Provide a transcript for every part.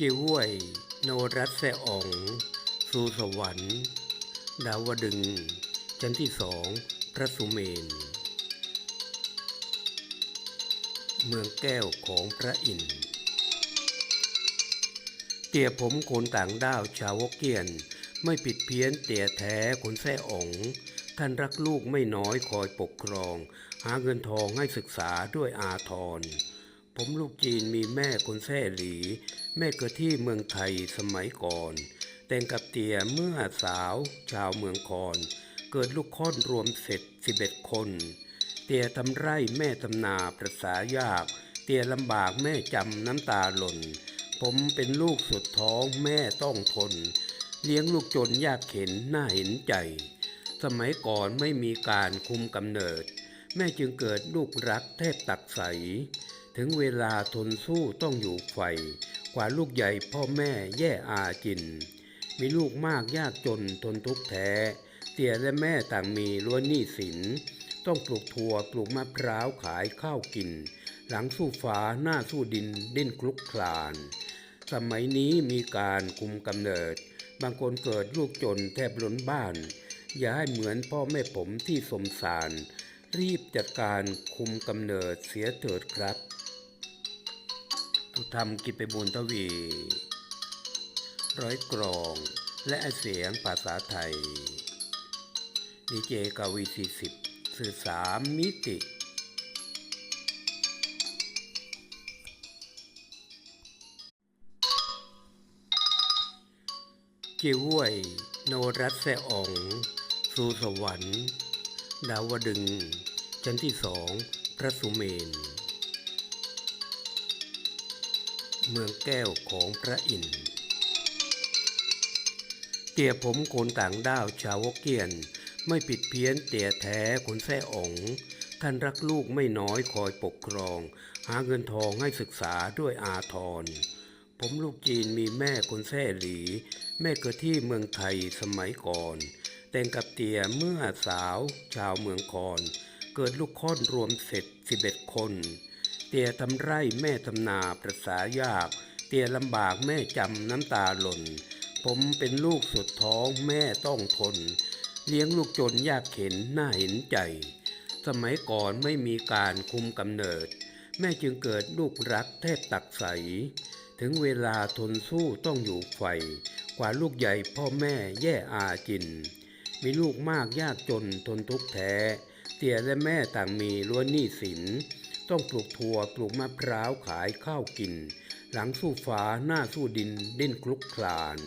จิห้วยนรัตน์แซ่อองสู่สวรรค์ ดาวดึง ชั้นที่สองพระสุเมน เมืองแก้วของพระอินทร์เตี่ยผมคนต่างด้าวชาวกเกียน ไม่ผิดเพี้ยนเตี่ยแท้คนแซ่อ๋องท่านรักลูกไม่น้อยคอยปกครอง หาเงินทองให้ศึกษาด้วยอาทร ผมลูกจีนมีแม่คนแซ่หลี แม่เกิดที่เมืองไทยสมัยก่อน แต่งกับเตี่ยเมื่อสาวชาวเมืองคอน เกิดลูกค้อนรวมเสร็จสิบเอ็ดคน เตี่ยทำไร่แม่ทำนาประษายาก เตี่ยลำบากแม่จำน้ำตาหล่น ผมเป็นลูกสุดท้องแม่ต้องทน เลี้ยงลูกจนยากเข็นน่าเห็นใจ สมัยก่อนไม่มีการคุมกำเนิด แม่จึงเกิดลูกรักแทบตักใส ถึงเวลาทนสู้ต้องอยู่ไฟกว่าลูกใหญ่พ่อแม่แย่อาจิน มีลูกมากยากจนทนทุกข์แท้เตี่ยและแม่ต่างมีล้วนหนี้สิน ต้องปลูกถั่วปลูกมะพร้าวขายข้าวกิน หลังสู้ฟ้าหน้าสู้ดินดิ้นคลุกคลาน สมัยนี้มีการคุมกำเนิด บางคนเกิดลูกจนแทบล้นบ้าน อย่าให้เหมือนพ่อแม่ผมที่สมสาร รีบจัดการคุมกำเนิดเสียเถิดครับ ทุธรรมกิจไปบุญทวี ร้อยกรอง และเสียงภาษาไทยดีเจกาวีสี่สิบสื่อสามมิติจิห้วยนรัตแซ่องสู่สวรรค์ ดาวดึงชั้นที่สอง พระสุเมน เมืองแก้วของพระอินทร์เตี่ยผมคนต่างด้าวชาวกเกียน ไม่ผิดเพี้ยนเตี่ยแท้คนแซ่องท่านรักลูกไม่น้อยคอยปกครอง หาเงินทองให้ศึกษาด้วยอาทร ผมลูกจีนมีแม่คนแซ่หลี แม่เกิดที่เมืองไทยสมัยก่อน แต่งกับเตี่ยเมื่อสาวชาวเมืองคอน เกิดลูกค้อนรวมเสร็จสิบเอ็ดคน เตี่ยทำไร่แม่ทำนาประษายาก เตี่ยลำบากแม่จำน้ำตาหล่น ผมเป็นลูกสุดท้องแม่ต้องทน เลี้ยงลูกจนยากเข็นน่าเห็นใจ สมัยก่อนไม่มีการคุมกำเนิด แม่จึงเกิดลูกรักแทบตักใส ถึงเวลาทนสู้ต้องอยู่ไฟกว่าลูกใหญ่พ่อแม่แย่อาจิน มีลูกมากยากจนทนทุกข์แท้ เตี่ยและแม่ต่างมีล้วนหนี้สิน ต้องปลูกถั่วปลูกมะพร้าวขายข้าวกิน หลังสู้ฟ้าหน้าสู้ดินดิ้นคลุกคลาน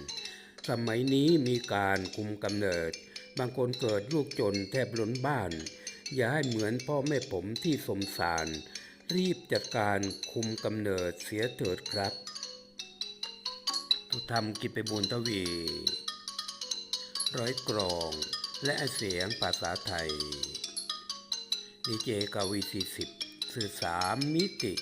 สมัยนี้มีการคุมกำเนิด บางคนเกิดลูกจนแทบล้นบ้าน อย่าให้เหมือนพ่อแม่ผมที่สมสาร รีบจัดการคุมกำเนิดเสียเถิดครับทุธรรมกิจไปบุญทวี ร้อยกรอง และเสียงภาษาไทยดีเจกาวีสี่สิบ สื่อสามมิติ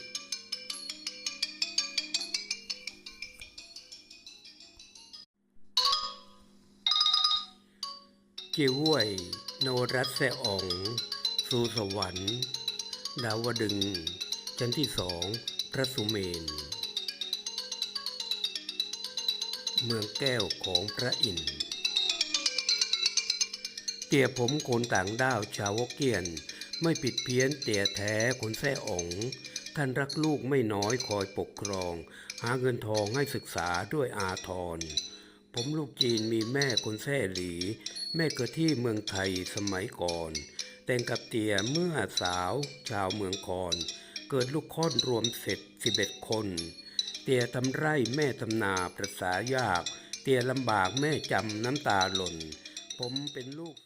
จิห้วย โนรัตน์แซ่อง สู่สวรรค์ ดาวดึงชั้นที่สองพระสุเมน เมืองแก้วของพระอินทร์เตี่ยผมคนต่างด้าวชาวฮกเกียน ไม่ผิดเพี้ยนเตี่ยแท้คนแซ่อ๋องท่านรักลูกไม่น้อยคอยปกครอง หาเงินทองให้ศึกษาด้วยอาทร ผมลูกจีนมีแม่คนแซ่หลี แม่เกิดที่เมืองไทยสมัยก่อน แต่งกับเตี่ยเมื่อสาวชาวเมืองคอน เกิดลูกค้อนรวมเสร็จสิบเอ็ดคน เตี่ยทำไร่แม่ทำนาประษายาก เตี่ยลำบากแม่จำน้ำตาหล่น ผมเป็นลูก